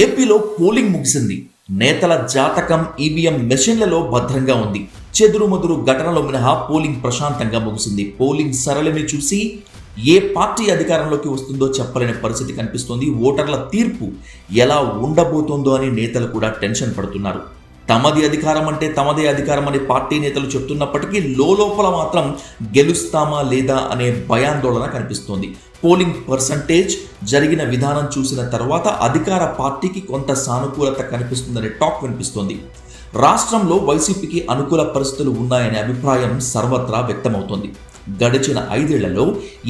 ఏపీలో పోలింగ్ ముగిసింది. నేతల జాతకం ఈవీఎం మెషిన్లలో భద్రంగా ఉంది. చెదురుమదురు ఘటనలో మినహా పోలింగ్ ప్రశాంతంగా ముగిసింది. పోలింగ్ సరళిని చూసి ఏ పార్టీ అధికారంలోకి వస్తుందో చెప్పలేని పరిస్థితి కనిపిస్తోంది. ఓటర్ల తీర్పు ఎలా ఉండబోతోందో అని నేతలు కూడా టెన్షన్ పడుతున్నారు. తమది అధికారం అంటే తమదే అధికారం అని పార్టీ నేతలు చెప్తున్నప్పటికీ లోపల మాత్రం గెలుస్తామా లేదా అనే భయాందోళన కనిపిస్తోంది. పోలింగ్ పర్సంటేజ్ జరిగిన విధానం చూసిన తర్వాత అధికార పార్టీకి కొంత సానుకూలత కనిపిస్తుందనే టాక్ వినిపిస్తోంది. రాష్ట్రంలో వైసీపీకి అనుకూల పరిస్థితులు ఉన్నాయనే అభిప్రాయం సర్వత్రా వ్యక్తమవుతోంది. గడిచిన ఐదేళ్ళలో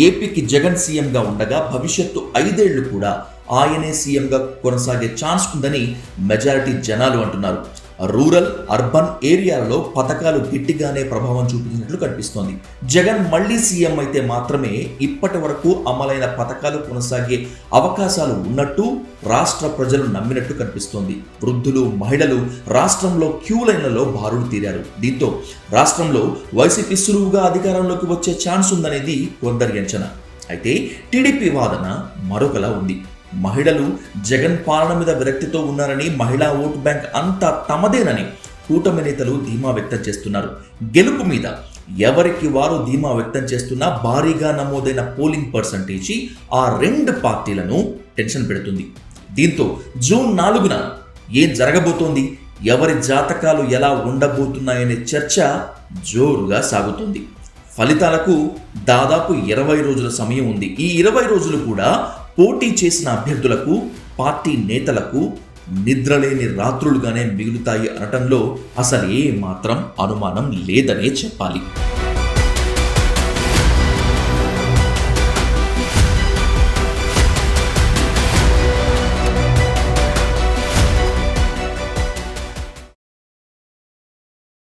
ఏపీకి జగన్ సీఎంగా ఉండగా భవిష్యత్తు ఐదేళ్ళు కూడా ఆయనే సీఎంగా కొనసాగే ఛాన్స్ ఉందని మెజారిటీ జనాలు అంటున్నారు. రూరల్ అర్బన్ ఏరియాలలో పథకాలు గట్టిగానే ప్రభావం చూపించినట్లు కనిపిస్తోంది. జగన్ మళ్ళీ సీఎం అయితే మాత్రమే ఇప్పటి వరకు అమలైన పథకాలు కొనసాగే అవకాశాలు ఉన్నట్టు రాష్ట్ర ప్రజలు నమ్మినట్టు కనిపిస్తోంది. వృద్ధులు మహిళలు రాష్ట్రంలో క్యూ లైన్లలో బారులు తీరారు. దీంతో రాష్ట్రంలో వైసీపీ సులువుగా అధికారంలోకి వచ్చే ఛాన్స్ ఉందనేది కొందరి అంచనా. అయితే టీడీపీ వాదన మరొకలా ఉంది. మహిళలు జగన్ పాలన మీద విరక్తితో ఉన్నారని మహిళా ఓటు బ్యాంక్ అంతా తమదేనని కూటమి నేతలు ధీమా వ్యక్తం చేస్తున్నారు. గెలుపు మీద ఎవరికి వారు ధీమా వ్యక్తం చేస్తున్నా భారీగా నమోదైన పోలింగ్ పర్సంటేజీ ఆ రెండు పార్టీలను టెన్షన్ పెడుతుంది. దీంతో జూన్ నాలుగున ఏం జరగబోతోంది? ఎవరి జాతకాలు ఎలా ఉండబోతున్నాయనే చర్చ జోరుగా సాగుతుంది. ఫలితాలకు దాదాపు ఇరవై రోజుల సమయం ఉంది. ఈ ఇరవై రోజులు కూడా పోటీ చేసిన అభ్యర్థులకు పార్టీ నేతలకు నిద్రలేని రాత్రులుగానే మిగులుతాయి అనటంలో అసలు ఏ మాత్రం అనుమానం లేదనే చెప్పాలి.